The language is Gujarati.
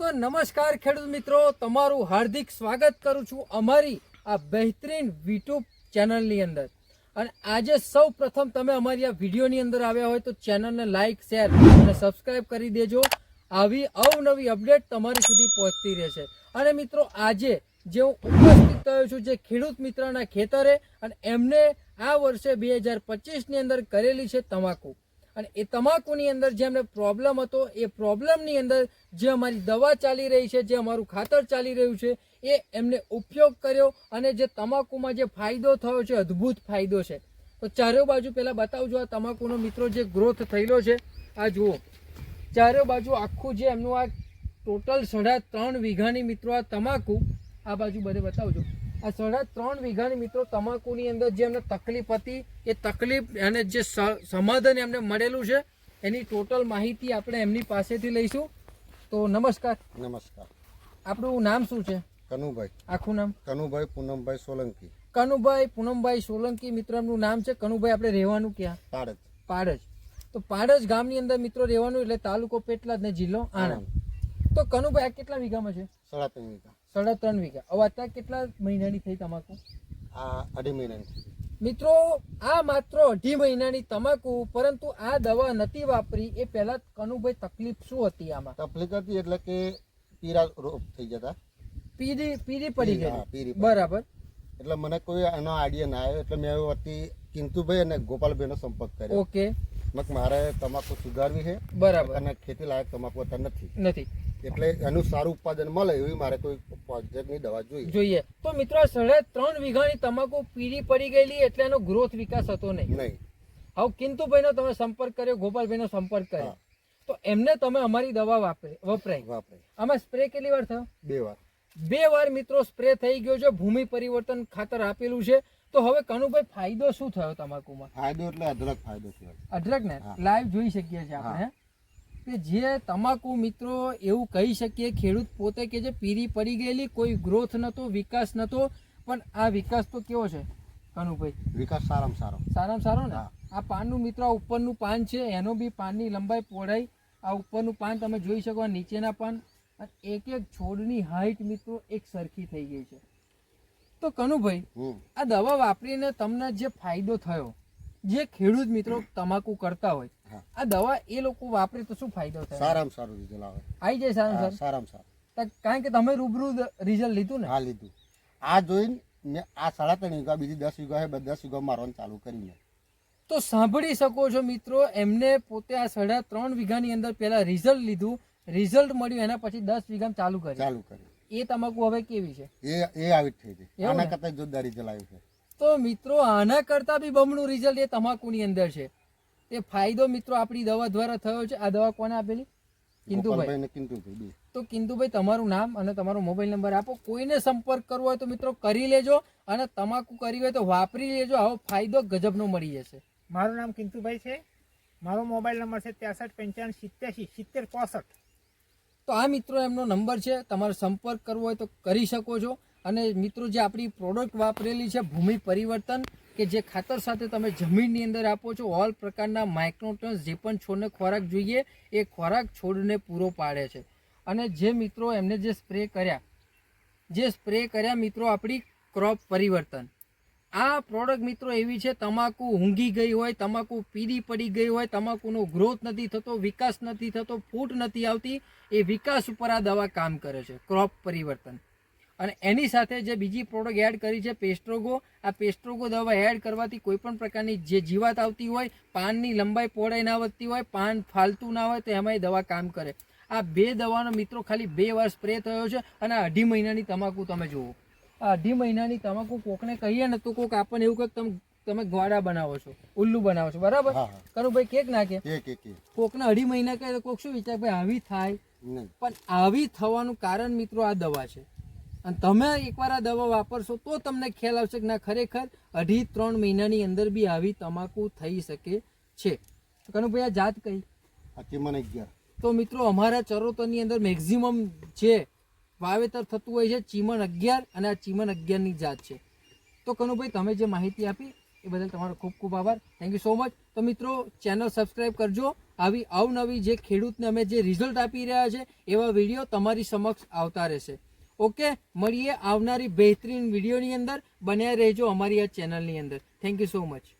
તો નમસ્કાર ખેડૂત મિત્રો, તમારું હાર્દિક સ્વાગત કરું છું અમારી આ બહેતરીન યુટ્યુબ ચેનલની અંદર. અને આજે સૌ પ્રથમ તમે અમારી આ વિડીયોની અંદર આવ્યા હોય તો ચેનલને લાઇક શેર અને સબસ્ક્રાઇબ કરી દેજો. આવી અવનવી અપડેટ તમારી સુધી પહોંચતી રહેશે. અને મિત્રો, આજે જે હું ઉપસ્થિત થયો છું જે ખેડૂત મિત્રના ખેતરે અને એમને આ વર્ષે બે હજાર પચીસની અંદર કરેલી છે તમાકુ. અને એ તમાકુની અંદર જે અમને પ્રોબ્લેમ હતો, એ પ્રોબ્લેમની અંદર જે અમારી દવા ચાલી રહી છે, જે અમારું ખાતર ચાલી રહ્યું છે, એ એમને ઉપયોગ કર્યો અને જે તમાકુમાં જે ફાયદો થયો છે, અદ્ભુત ફાયદો છે. તો ચારે બાજુ પહેલાં બતાવજો આ તમાકુનો મિત્રો જે ગ્રોથ થયેલો છે, આ જુઓ. ચારે બાજુ આખું જે એમનું આ ટોટલ સાડા ત્રણ વીઘાની મિત્રો આ તમાકુ, આ બાજુ બધે બતાવજો. આ સાડા ત્રણ વીઘાની મિત્રો તમાકુની અંદર જે એમને તકલીફ હતી એ તકલીફ અને જે સમાધાન એમને મળેલું છે એની ટોટલ માહિતી આપણે એમની પાસેથી લઈશું. તો નમસ્કાર. નમસ્કાર. આપણું નામ શું છે? કનુભાઈ. આખું નામ? કનુભાઈ પૂનમભાઈ સોલંકી. કનુભાઈ પૂનમભાઈ સોલંકી મિત્ર એમનું નામ છે. કનુભાઈ આપણે રહેવાનું ક્યાં? પાડજ. પાડજ. તો પાડજ ગામની અંદર મિત્રો રહેવાનું એટલે તાલુકો પેટલાદ ને જિલ્લો આણંદ. તો કનુભાઈ આ કેટલા વીઘામાં છે? સાડા ત્રણ વીઘા. સાડા ત્રણ વીઘા. હવે અત્યારે કેટલા મહિનાની થઈ તમાકુ? આ અઢી મહિનાની. મિત્રો આ માત્ર અઢી મહિનાની તમાકુ પરંતુ આ દવા નથી વાપરી. એ પહેલા કનુભાઈ તકલીફ શું હતી આમાં? તકલીફ હતી એટલે કે પીરા રોગ થઈ જતા. પીરી પીરી પડી ગઈ બરાબર. એટલે મને કોઈ એનો આઈડિયા ના આવ્યો. એટલે મેં વતી કિંતુભાઈ અને ગોપાલભાઈનો સંપર્ક કર્યો. ઓકે. મારે તમાકુ સુધારવી છે. બરાબર. અને ખેતી લાયક તમાકુ અત્યારે નથી. નથી. એટલે એનું સારું ઉત્પાદન મળે એવી મારે કોઈ પ્રોજેક્ટની દવા જોઈએ. જોઈએ. તો મિત્રો સાડા ત્રણ વીઘાની તમાકુ પીળી પડી ગયેલી એટલે એનો ગ્રોથ વિકાસ હતો નહીં. નહીં. હવે કિંતુભાઈનો તમે સંપર્ક કર્યો ગોપાલભાઈનો સંપર્ક કર્યો. તો એમને તમે અમારી દવા વાપરી વપરાઈ. વાપરાય આમાં સ્પ્રે કેટલી વાર થયો? બે વાર. બે વાર મિત્રો સ્પ્રે થઈ ગયો છે ભૂમિ પરિવર્તન ખાતર આપેલું છે. તો હવે કનુભાઈ ફાયદો શું થયો તમાકુમાં? ફાયદો એટલે અઢળક ફાયદો છે અઢળક ને લાઈવ જોઈ શકીએ છીએ આપણે કે જે તમાકુ મિત્રો એવું કહી શકીએ ખેડૂત પોતે કે જે પીરી પડી ગયેલી કોઈ ગ્રોથ નતો વિકાસ નતો પણ આ વિકાસ તો કેવો છે કનુભાઈ? વિકાસ સારામાં સારો. સારામાં સારો ને? આ પાનનું મિત્રો આ ઉપરનું પાન છે એનો બી પાનની લંબાઈ પહોળાઈ. આ ઉપરનું પાન તમે જોઈ શકો નીચેના પાન. અને એક એક છોડની હાઈટ મિત્રો એક સરખી થઈ ગઈ છે. તો કનુભાઈ આ દવા વાપરીને તમને જે ફાયદો થયો જે ખેડૂત મિત્રો તમાકુ કરતા હોય. આ દવા એ લોકો વાપરે તો શું ફાયદો થાય? સારામાં સારું રિઝલ્ટ આવે. આવી જાય સારું સર? સારામાં સારું. કારણ કે તમે રૂબરૂ રિઝલ્ટ લીધું ને? હા લીધું. આ જોઈને મેં આ સાડા ત્રણ વીઘા બીજી દસ વીઘા છે દસ વીઘા મારવાનું ચાલુ કરી તો સાંભળી શકો છો મિત્રો એમને પોતે આ સાડા ત્રણ વીઘાની અંદર પહેલા રિઝલ્ટ લીધું. રિઝલ્ટ મળ્યું એના પછી દસ વીઘામાં ચાલુ કર્યું. ચાલુ કર્યું. એ તમાકુ હવે કેવી છે? એ એ આવી જ થઈ ગઈ એવું આના કરતા જોરદાર રિઝલ્ટ આવ્યું છે. તો મિત્રો આના કરતા બી બમણું રિઝલ્ટ એ તમાકુની અંદર છે. તે ફાયદો મિત્રો આપણી દવા દ્વારા થયો છે. આ દવા કોને આપેલી? કિંતુભાઈ. કિંતુભાઈ તો કિંતુભાઈ તમારું નામ અને તમારો મોબાઈલ નંબર આપો. કોઈને સંપર્ક કરવો હોય તો મિત્રો કરી લેજો અને તમાકુ કરી હોય તો વાપરી લેજો. આવો ફાયદો ગજબનો મળી જશે. મારું નામ કિંતુભાઈ છે. મારો મોબાઈલ નંબર છે ત્રેસઠ પંચાવન સિત્યાસી સિત્તેર પોસઠ તો આ મિત્રો એમનો નંબર છે. તમારે સંપર્ક કરવો હોય તો કરી શકો છો. અને મિત્રો જે આપણી પ્રોડક્ટ વાપરેલી છે ભૂમિ પરિવર્તન કે જે ખાતર સાથે તમે જમીનની અંદર આપો છો ઓલ પ્રકારના માઇક્રોટન્સ જે પણ છોડને ખોરાક જોઈએ, એ ખોરાક છોડને પૂરો પાડે છે. અને જે મિત્રો એમને જે સ્પ્રે કર્યા, જે સ્પ્રે કર્યા મિત્રો આપણી ક્રોપ પરિવર્તન. આ પ્રોડક્ટ મિત્રો એવી છે, તમાકુ ઊંઘી ગઈ હોય, તમાકુ પીળી પડી ગઈ હોય, તમાકુનો ગ્રોથ નથી થતો, વિકાસ નથી થતો, ફૂટ નથી આવતી, એ વિકાસ ઉપર આ દવા કામ કરે છે ક્રોપ પરિવર્તન. અને એની સાથે જે બીજી પ્રોડક્ટ એડ કરી છે પેસ્ટ્રોગો આ પેસ્ટ્રોગો દવા એડ કરવાથી કોઈ પણ પ્રકારની જે જીવાત આવતી હોય પાનની લંબાઈ પહોળાઈ ના વધતી હોય પાન ફાલતું ના હોય તો એમાંય દવા કામ કરે. આ બે દવાનો મિત્રો ખાલી બે વાર સ્પ્રે થયો છે અને અઢી મહિનાની તમાકુ તમે જુઓ. આ અઢી મહિનાની તમાકુ કોકને કહીએ ને તો કોક આપણને એવું કહે તમે તમે ગોળા બનાવો છો ઉલ્લુ બનાવો છો બરાબર? કરું ભાઈ કેક નાખે? કોકને અઢી મહિના કહે તો કોક શું વિચાર ભાઈ આવી થાય. પણ આવી થવાનું કારણ મિત્રો આ દવા છે. અને તમે એકવાર આ દવા વાપરશો તો તમને ખ્યાલ આવશે કે ના ખરેખર અઢી ત્રણ મહિનાની અંદર બી આવી તમાકુ થઈ શકે છે. કનુભાઈ આ જાત કઈ? ચીમન અગિયાર તો મિત્રો અમારા ચરોતરની અંદર મેક્ઝિમમ જે વાવેતર થતું હોય છે ચીમન અગિયાર અને આ ચીમન અગિયારની જાત છે. તો કનુભાઈ તમે જે માહિતી આપી એ બદલ તમારો ખૂબ ખૂબ આભાર. થેન્ક યુ સો મચ તો મિત્રો ચેનલ સબસ્ક્રાઈબ કરજો. આવી અવનવી જે ખેડૂતને અમે જે રિઝલ્ટ આપી રહ્યા છે એવા વીડિયો તમારી સમક્ષ આવતા રહેશે. ઓકે, મળીએ આવનારી બહેતરીન વિડીયોની અંદર. બન્યા રહેજો અમારી આ ચેનલની અંદર. Thank you so much